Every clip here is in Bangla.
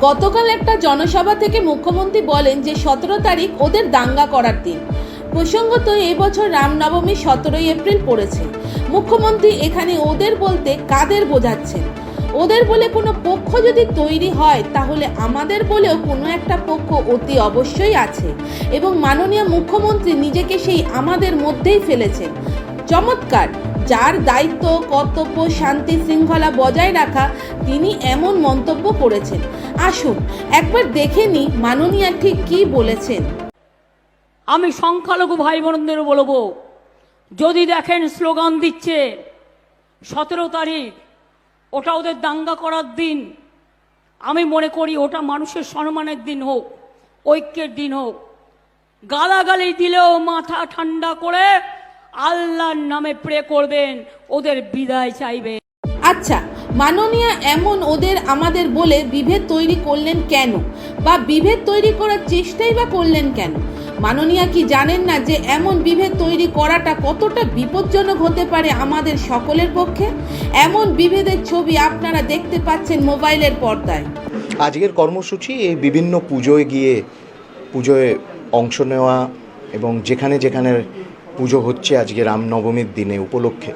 গতকাল একটা জনসভা থেকে মুখ্যমন্ত্রী বলেন যে সতেরো তারিখ ওদের দাঙ্গা করার দিন। প্রসঙ্গত এবছর রামনবমী সতেরোই এপ্রিল পড়েছে। মুখ্যমন্ত্রী এখানে ওদের বলতে কাদের বোঝাচ্ছেন? ওদের বলে কোনো পক্ষ যদি তৈরি হয়, তাহলে আমাদের বলেও কোনো একটা পক্ষ অতি অবশ্যই আছে। এবং মাননীয় মুখ্যমন্ত্রী নিজেকে সেই আমাদের মধ্যেই ফেলেছেন। চমৎকার! যার দায়িত্ব, কর্তব্য, শান্তি শৃঙ্খলা বজায় রাখা তিনি এমন মন্তব্য করেছেন। আসুন, একবার দেখে নি মাননীয়া ঠিক কি বলেছেন। আমি সংখ্যালঘু ভাই বোনদের বলব, যদি দেখেন স্লোগান দিচ্ছে, সতেরো তারিখ, ওটা ওদের দাঙ্গা করার দিন, আমি মনে করি ওটা মানুষের সম্মানের দিন হোক, ঐক্যের দিন হোক। গালাগালি দিলেও মাথা ঠান্ডা করে আল্লাহর নামে প্রে করবেন ওদের বিদায় চাইবে। আচ্ছা মাননীয়া এমন ওদের আমাদের বলে বিভেদ তৈরি করলেন কেন? বা বিভেদ তৈরি করার চেষ্টাই বা করলেন কেন? মাননীয়া কি জানেন না যে এমন বিভেদ তৈরি করাটা কতটা বিপজ্জনক হতে পারে আমাদের সকলের পক্ষে? এমন বিভেদের ছবি আপনারা দেখতে পাচ্ছেন মোবাইলের পর্দায়। আজকের কর্মসূচি এই বিভিন্ন পুজোয় গিয়ে পুজোয় অংশ নেওয়া এবং যেখানে যেখানে পুজো হচ্ছে আজকে রামনবমীর দিনে উপলক্ষে।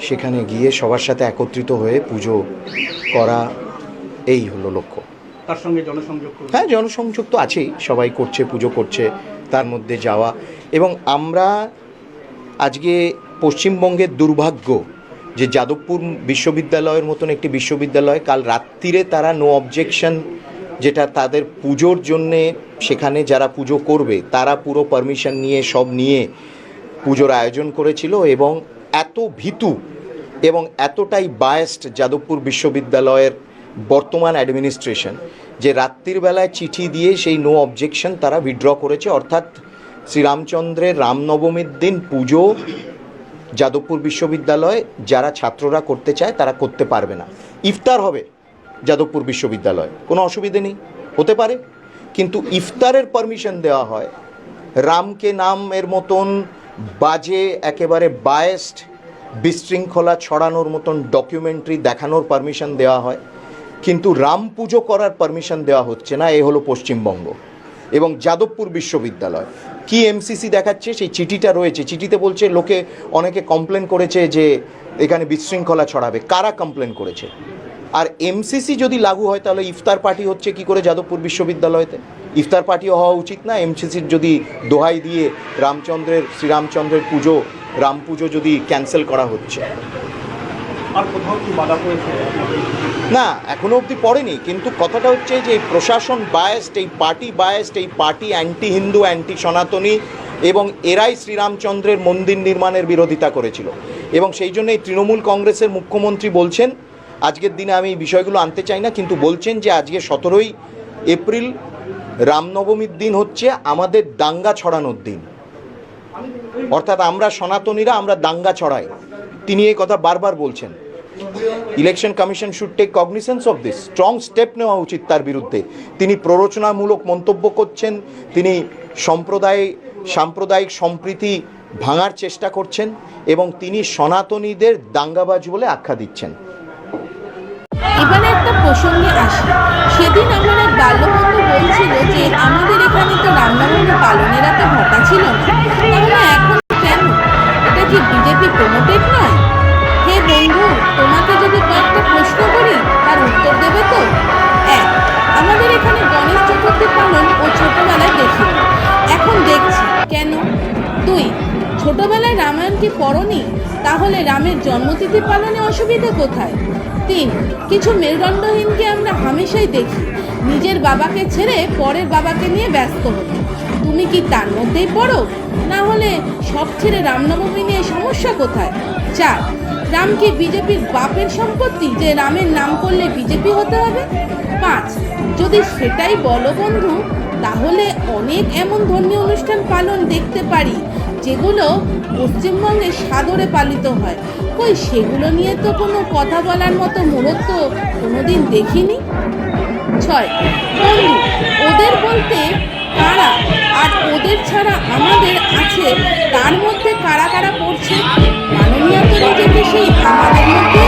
সেখানে গিয়ে সবার সাথে একত্রিত হয়ে পুজো করা এই হলো লক্ষ্য। তার সঙ্গে জনসংযোগ হ্যাঁ জনসংযোগ তো আছেই। সবাই করছে পুজো করছে তার মধ্যে যাওয়া। এবং আমরা আজকে পশ্চিমবঙ্গের দুর্ভাগ্য যে যাদবপুর বিশ্ববিদ্যালয়ের মতন একটি বিশ্ববিদ্যালয় কাল রাত্রিরে তারা নো অবজেকশন যেটা তাদের পুজোর জন্যে সেখানে যারা পুজো করবে তারা পুরো পারমিশন নিয়ে সব নিয়ে পুজোর আয়োজন করেছিল এবং এত ভীতু এবং এতটাই বায়াস্ট যাদবপুর বিশ্ববিদ্যালয়ের বর্তমান অ্যাডমিনিস্ট্রেশন যে রাত্রির বেলায় চিঠি দিয়ে সেই নো অবজেকশন তারা উইথড্র করেছে। অর্থাৎ শ্রীরামচন্দ্রের রামনবমীর দিন পুজো যাদবপুর বিশ্ববিদ্যালয়ে যারা ছাত্ররা করতে চায় তারা করতে পারবে না। ইফতার হবে যাদবপুর বিশ্ববিদ্যালয়ে, কোনো অসুবিধে নেই, হতে পারে। কিন্তু ইফতারের পারমিশন দেওয়া হয়। রামকে নাম এর মতন বাজে, একেবারে বায়েস্ট বিশৃঙ্খলা ছড়ানোর মতন ডকুমেন্টারি দেখানোর পারমিশন দেওয়া হয়। কিন্তু রাম পুজো করার পারমিশন দেওয়া হচ্ছে না, এ হলো পশ্চিমবঙ্গ। এবং যাদবপুর বিশ্ববিদ্যালয়। কি এমসিসি দেখাচ্ছে? সেই চিঠিটা রয়েছে। চিঠিতে বলছে, লোকে অনেকে কমপ্লেন করেছে যে এখানে বিশৃঙ্খলা ছড়াবে। কারা কমপ্লেন করেছে? আর এমসিসি যদি লাগু হয় তাহলে ইফতার পার্টি হচ্ছে কি করে যাদবপুর বিশ্ববিদ্যালয়তে? ইফতার পার্টিও হওয়া উচিত না এমসিসির যদি দোহাই দিয়ে রামচন্দ্রের শ্রীরামচন্দ্রের পুজো রাম পুজো যদি ক্যান্সেল করা হচ্ছে। আর কোথাও কি না এখনও অবধি পড়েনি কিন্তু কথাটা হচ্ছে যে প্রশাসন বায়াস্ট এই পার্টি বায়াস্ট এই পার্টি অ্যান্টি হিন্দু অ্যান্টি সনাতনী এবং এরাই শ্রীরামচন্দ্রের মন্দির নির্মাণের বিরোধিতা করেছিল। এবং সেই জন্য এই তৃণমূল কংগ্রেসের মুখ্যমন্ত্রী বলছেন আজকের দিনে আমি এই বিষয়গুলো আনতে চাই না, কিন্তু বলছেন যে আজকে সতেরোই এপ্রিল রামনবমীর দিন হচ্ছে আমাদের দাঙ্গা ছড়ানোর দিন। অর্থাৎ আমরা সনাতনীরা, আমরা দাঙ্গা ছড়াই। তিনি এই কথা বারবার বলছেন। Election commission should take cognisance of this strong step নেওয়া উচিত তার বিরুদ্ধে। তিনি প্ররোচনামূলক মন্তব্য করছেন। তিনি সম্প্রদায়, সাম্প্রদায়িক সম্প্রীতি ভাঙার চেষ্টা করছেন এবং তিনি সনাতনীদের দাঙ্গাবাজ বলে আখ্যা দিচ্ছেন। এবারে একটা প্রসঙ্গে আসি। সেদিন আমার এক বাল্যবন্ধু বলছিল যে, আমাদের এখানে তো রামনবমী পালনের একটা ঘটা ছিল না। তাহলে এখন তাহলে রামের জন্মতিথি পালনে অসুবিধা কোথায়? তিন, কিছু মেরুদণ্ডহীনকে আমরা হামেশাই দেখি। নিজের বাবাকে ছেড়ে পরের বাবাকে নিয়ে ব্যস্ত হতে তুমি কি তার মধ্যেই পড়ো? না হলে সব ছেড়ে রামনবমী নিয়ে সমস্যা কোথায়? চার, রাম কি বিজেপির বাপের সম্পত্তি যে রামের নাম করলে বিজেপি হতে হবে? পাঁচ, যদি সেটাই বলো বন্ধু, তাহলে অনেক এমন ধর্মীয় অনুষ্ঠান পালন দেখতে পারি যেগুলো পশ্চিমবঙ্গে সাদরে পালিত হয়। কই, সেগুলো নিয়ে তো কোনো কথা বলার মতো মুহূর্ত কোনোদিন দেখিনি? ছয় ওদের বলতে কারা আর ওদের ছাড়া আমাদের আছে, তার মধ্যে কারা কারা পড়ছে? মাননীয় তো নিজেকে সেই আমাদের মধ্যেই